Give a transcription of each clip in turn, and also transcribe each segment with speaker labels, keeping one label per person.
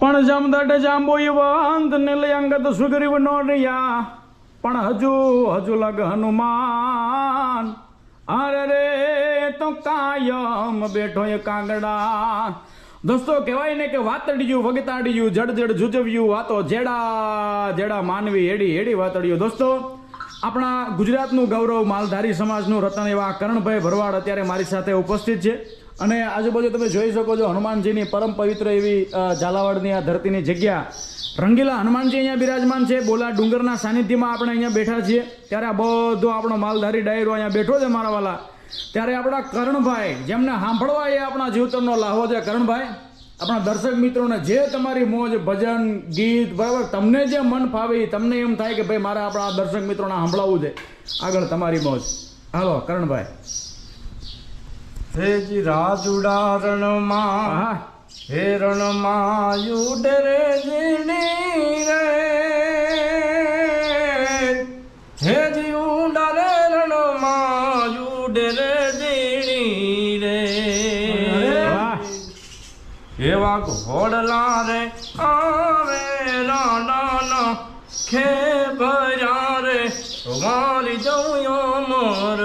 Speaker 1: પણ જમદટ જાંબોઈ વંત ને લઈ અંગત સુગ્રીવ નો રહ્યા પણ હજુ હજુ લગ હનુમાન. અરે રે, તો કાયમ બેઠો એ કાગડા. દોસ્તો, કહેવાય ને કે વાતડિયું, વગતાડિયું જડ જડ જુજવ્યું, વાતો જેડા જેડા માનવી હેડી હેડી વાતડિયું. દોસ્તો, આપણા ગુજરાતનું ગૌરવ માલધારી સમાજનું રતન એવા કરણભાઈ ભરવાડ અત્યારે મારી સાથે ઉપસ્થિત છે. અને આજુબાજુ તમે જોઈ શકો છો હનુમાનજીની પરમ પવિત્ર એવી ઝાલાવાડની આ ધરતીની જગ્યા. રંગીલા હનુમાનજી અહીંયા બિરાજમાન છે. બોલા ડુંગરના સાનિધ્યમાં આપણે અહીંયા બેઠા છીએ. ત્યારે આ બધો આપણો માલધારી ડાયરો અહીંયા બેઠો છે મારા વાલા. ત્યારે આપણા કરણભાઈ, જેમને સાંભળવા એ આપણા જીવતરનો લાહો છે. કરણભાઈ, આપણા દર્શક મિત્રોને જે તમારી મોજ, ભજન, ગીત, બરાબર, તમને જે મન ફાવે તમને એમ થાય કે ભાઈ મારે આપણા દર્શક મિત્રોને સાંભળાવવું છે. આગળ તમારી મોજ. હાલો, કરણભાઈ.
Speaker 2: હેજી રાજુડા રણમાં
Speaker 1: હા
Speaker 2: હે રણમાં યુડરે જીણી રે. હેજી ઉડારે રણમાં યુડરે જીણી રે. એવા ઘોડલા રે આવે રાડાના ખે ભર્યા રે મારી જઉયો મોર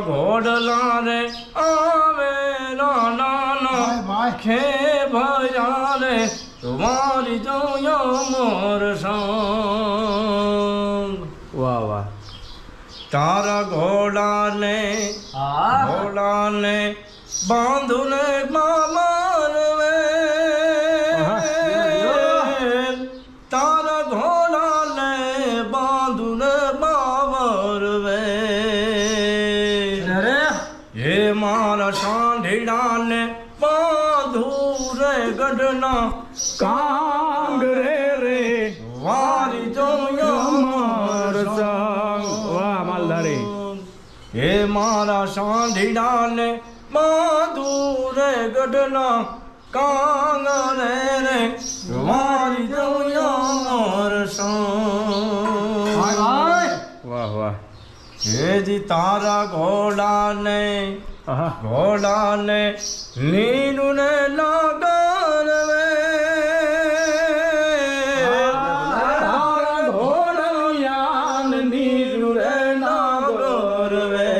Speaker 2: ઘોડલા રે આવે નાના ખે ભર્યા રે તમારી જોયો મોર સંગ.
Speaker 1: વાહ વાહ.
Speaker 2: તારા ઘોડાને ઘોડાને બાંધુને મામાર મારા સાંઢીડાને બાંધુરે ગઢના
Speaker 1: કાંગ રે રે.
Speaker 2: વારી જોયો
Speaker 1: સંગ. વાહ માલધારી.
Speaker 2: હે મારા સાંઢીડાને બાંધુરે ગઢના કાંગ રે વારી જોયો મોર સંગ.
Speaker 1: વાહ વાહ.
Speaker 2: હેજી તારા ઘોડાને ઘોડાને
Speaker 1: નીરું રે નાગર વે.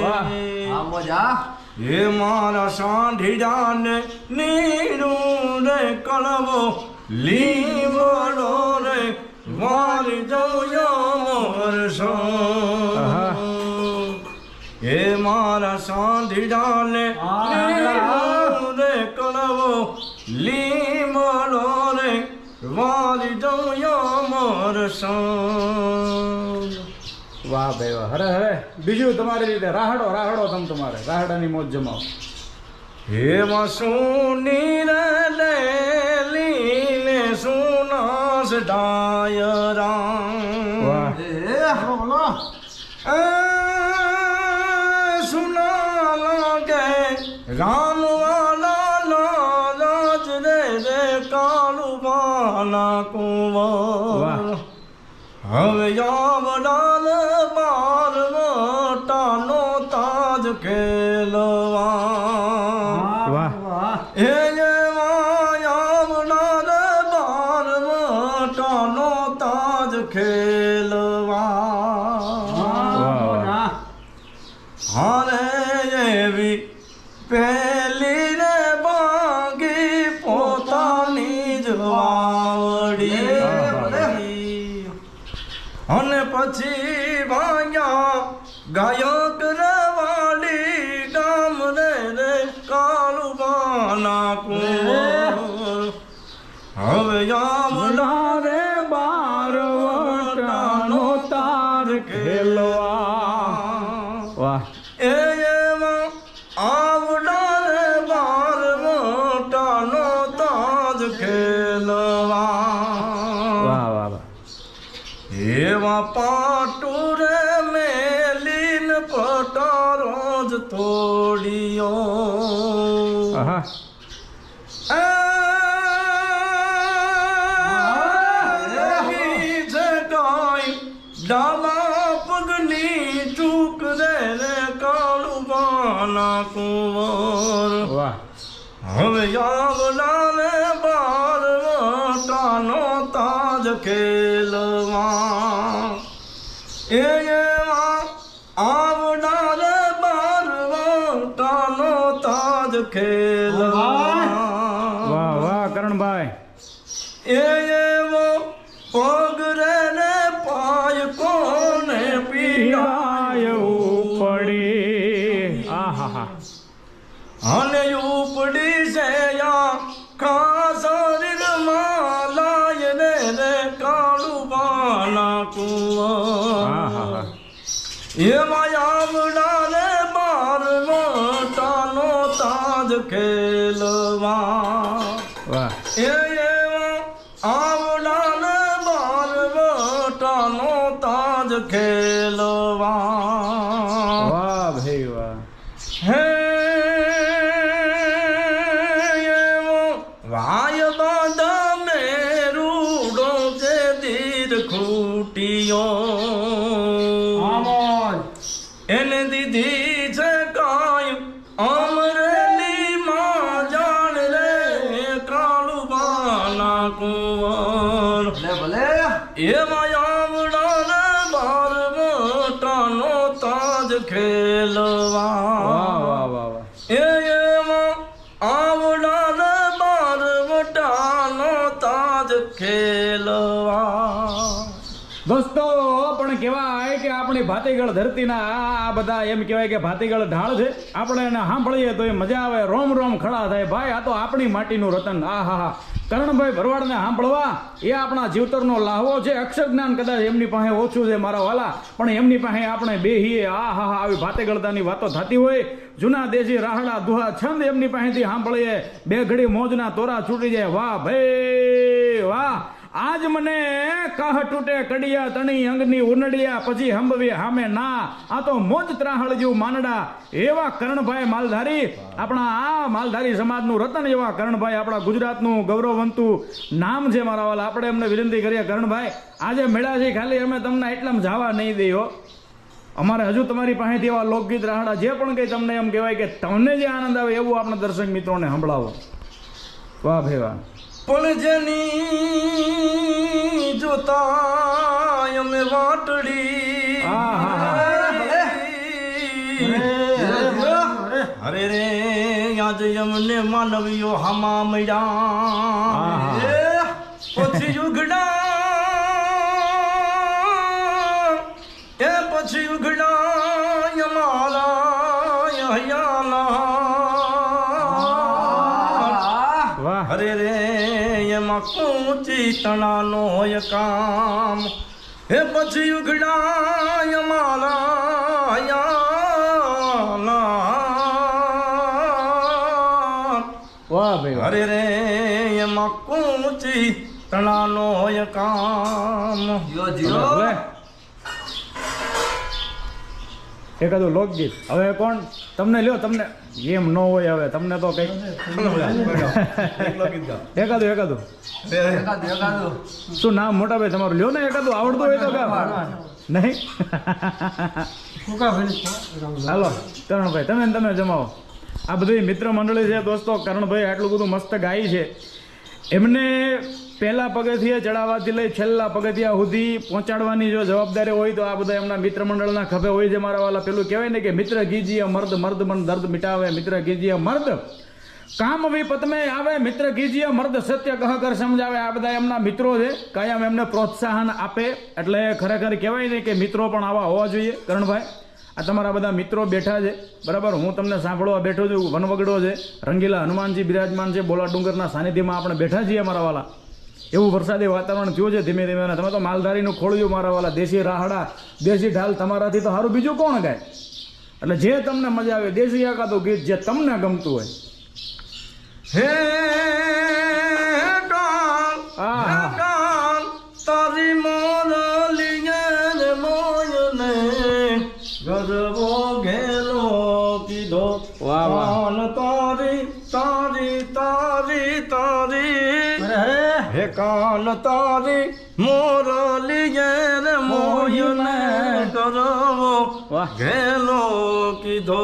Speaker 1: વાહ.
Speaker 2: હે મારા સાંઢીડાને નીનું રે કળવો. લીવડો રે મારી જોયો મોર
Speaker 1: આહા.
Speaker 2: હે મારા નીનું રે કળવો લીમડો રે વાલી જોયો મોર
Speaker 1: વાહ ભાઈ વાહ હરે હરે બીજું તમારી રીતે રાહડો રાહડો તમ તમારે રાહડાની મોજ જમાવો.
Speaker 2: હે સુની રે લીને સુનાસ ડાયરા વાલા કુંવર. હવે યાવડાલ બાર મોટાનો તાજ ખેલવા
Speaker 1: વાહ.
Speaker 2: એ યાવડાલ બાર મોટાનો તાજ ખેલવા
Speaker 1: વાહ
Speaker 2: 加油！તોડિયો
Speaker 1: આહા.
Speaker 2: ડાબા પગની ચૂક રે રે કાળું બાના કુંવર. હવે આવનારે બાર વટાનો તાજ ખેલવા. એ
Speaker 1: હા હા.
Speaker 2: અને ઉપડી છે રે એમાં આવડા ને બાર મોટાનો તાજ ખેલવા.
Speaker 1: વાહ.
Speaker 2: દીર ખૂટીયો. એને દીધી છે કાય અમરેલી માં જાણ રે કાળુ બાના કુંવર. એમાં આવડા ને બાર મોટાનો તાજ ખેલવા.
Speaker 1: આપણી ભાતીગળ ધરતીના આ બધા એમ કહેવાય કે ભાતીગળ ઢાળ છે. આપણે એને સાંભળીએ તો એ મજા આવે. રોમ રોમ ખડા થાય. ભાઈ, આ તો આપણી માટીનું રતન. આ હા હા. કરણભાઈ ભરવાડને સાંભળવા. એ આપણા જીવતરનો લાહવો છે. અક્ષર જ્ઞાન કદાચ એમની પાસે ઓછું છે, મારા વાલા. પણ એમની પાસે આપણે બેહીએ. આ હા હા. આવી ભાતેગળતાની વાતો થતી હોય. જૂના દેશી રાહડા દુહા છંદ એમની પાસેથી સાંભળીએ. બે ઘડી મોજના તોરા છૂટી જાય. વાહ, ભાઈ, વાહ. આજ મને કાહ તૂટે કડિયા તણી અંગની ઉનડિયા, પછી હંબવી હામે ના. આ તો મોજ ત્રાહળજુ માનડા. એવા કરણભાઈ માલધારી, આપણા આ માલધારી સમાજનું રતન એવા કરણભાઈ, આપણા ગુજરાતનું ગૌરવવંતું નામ છે મારા વાલા. આપણે એમને વિનંતી કરીએ, કરણભાઈ, આજે મેળા છે, ખાલી અમે તમને એટલામાં જવા નહીં દઈએ અમારે હજુ તમારી પાસેથી એવા લોકગીત રાહડા જે પણ કંઈ તમને એમ કહેવાય કે તમને જે આનંદ આવે એવું આપણા દર્શક મિત્રોને સંભળાવો. વાહ ભાઈ વાહ.
Speaker 2: પણ જેની જોતા અમે વાટડી. અરે રે આજ અમને માનવીઓ હમા મળ્યા. પછી ઉઘડા એ પછી ઉઘડા અમારા હયાના અરે રે એમાં કૂંચી તણાનો હોય કામ. હે પછી ઉઘડાય મારા અરે રે એમાં કૂંચી તણાનો હોય કામ.
Speaker 1: ભલે. એકાદું લોકગીત. હવે કોણ? તમને લ્યો તમને એમ ન હોય હવે તમને તો કઈ એકાદું એકાદું શું નામ મોટા ભાઈ તમારું? લ્યો ને એકાદું આવડતું હોય તો ગાવ નહીં? હાલો કરણભાઈ તમે ને તમે જમાવો. આ બધી મિત્ર મંડળી છે દોસ્તો કરણભાઈ આટલું બધું મસ્ત ગાય છે. એમને પહેલા પગથિયે ચડાવવાથી લઈ છેલ્લા પગથિયા સુધી પહોંચાડવાની જો જવાબદારી હોય તો આ બધા એમના મિત્ર મંડળના ખભે હોય છે મારા વાલા. પેલું કહેવાય ને કે મિત્ર ગીજીએ મર્દ મર્દ મન દર્દ મિટાવે, મિત્ર ગીજીએ મર્દ કામ વિપતમે આવે, મિત્ર ગીજીએ મર્દ સત્ય કહ કર સમજાવે. આ બધા એમના મિત્રો છે. કાયમ એમને પ્રોત્સાહન આપે. એટલે ખરેખર કહેવાય ને કે મિત્રો પણ આવા હોવા જોઈએ. કરણભાઈ, આ તમારા બધા મિત્રો બેઠા છે. બરાબર? હું તમને સાંભળવા બેઠો છું. વનવગડો છે. રંગીલા હનુમાનજી બિરાજમાન છે. બોલા ડુંગરના સાનિધ્યમાં આપણે બેઠા છીએ મારા વાલા. એવું વરસાદી વાતાવરણ થયું છે ધીમે ધીમે. અને તમે તો માલધારીનું ખોળ્યું મારા વાલા દેશી રાહડા દેશી ઢાલ તમારાથી તો સારું બીજું કોણ ગાય? એટલે જે તમને મજા આવે દેશી આકાતું ગીત જે તમને ગમતું હોય.
Speaker 2: હે
Speaker 1: આહા.
Speaker 2: હે કાન તારી મોરલીએ ને મોયને ગરબો હે કાન તારી મોરલીએ ને મોયને ગરબો
Speaker 1: વાહ
Speaker 2: ઘેલો કીધો